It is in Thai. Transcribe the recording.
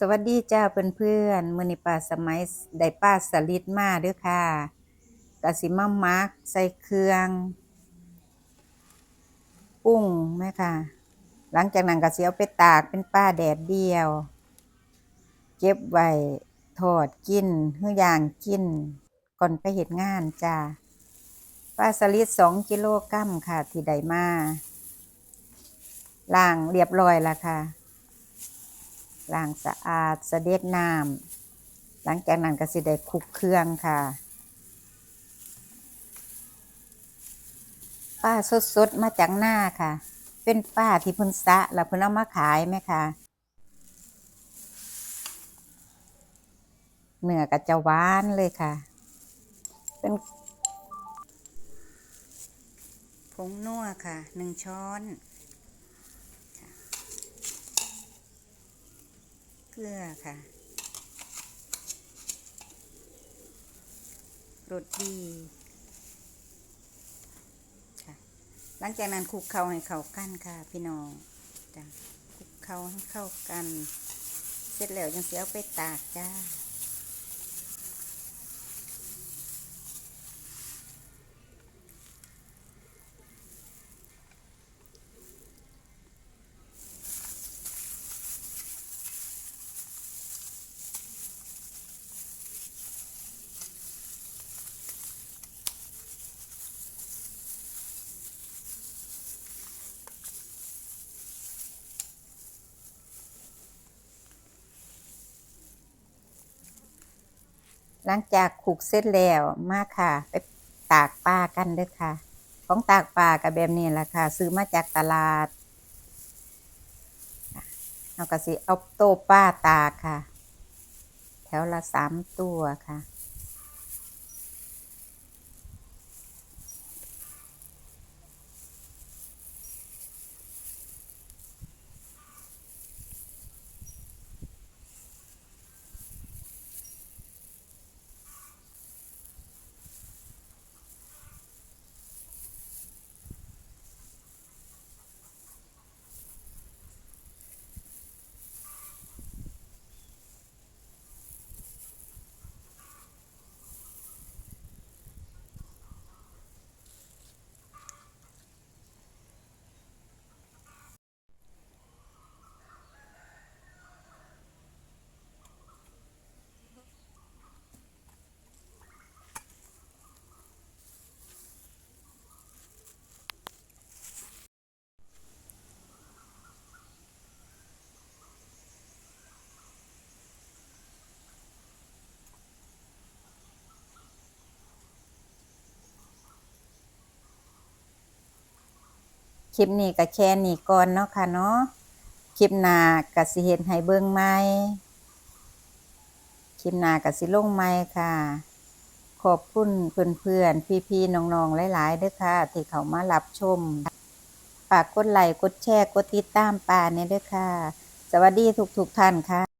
สวัสดีจ้าเพื่อนๆมื้อนี้ป้าสมัยได้ป้าสลิดมาด้อค่ะกะสิมามักใส่เครื่องปรุงแม่ค่ะ หลังจากนั้นก็สิเอาไปตากเป็นป้าแดดเดียว เก็บไว้ทอดกินหรือย่างกิน ก่อนไปเฮ็ดงานจ้าปลาสลิด2กิโลกรัมค่ะ ที่ได้มาล้างเรียบร้อยแล้วค่ะ ล้างสะอาดเสด็จน้ำหลังจากนั้นก็สิได้คลุกเครื่องค่ะป้าสดๆมาจากหน้าค่ะ เป็นป้าที่พิ่นสะแล้วพิ่นเอามาขายไหมคะเนื้อก็จะหวานเลยค่ะ เป็นผงนัวค่ะหนึ่งช้อน กลือค่ะรสดีค่ะ หลังจากนั้นคลุกเคล้าให้เข้ากันค่ะ พี่น้องจ้ะคลุกเคล้าให้เข้ากัน เสร็จแล้วยังเสียเอาไปตากจ้า หลังจากขูกเสร็จแล้วมาค่ะ ไปตากปลากันเด้อค่ะ ของตากปลากับแบบนี้แหละค่ะ ซื้อมาจากตลาดเอากระสีเอาโต้ปลาตาค่ะ แถวละสามตัวค่ะ คลิปนี้ก็แค่นี้ก่อนเนาะค่ะเนาะคลิปหน้าก็สิเฮ็นให้เบิ่งใหม่คลิปหน้าก็สิลงใหม่ค่ะ ขอบคุณเพื่อนๆพี่ๆน้องๆหลายๆด้วยค่ะ ที่เข้ามารับชมฝากกดไลค์กดแชร์กดติดตามป่าเนี่ยด้วยค่ะ สวัสดีทุกๆท่านค่ะ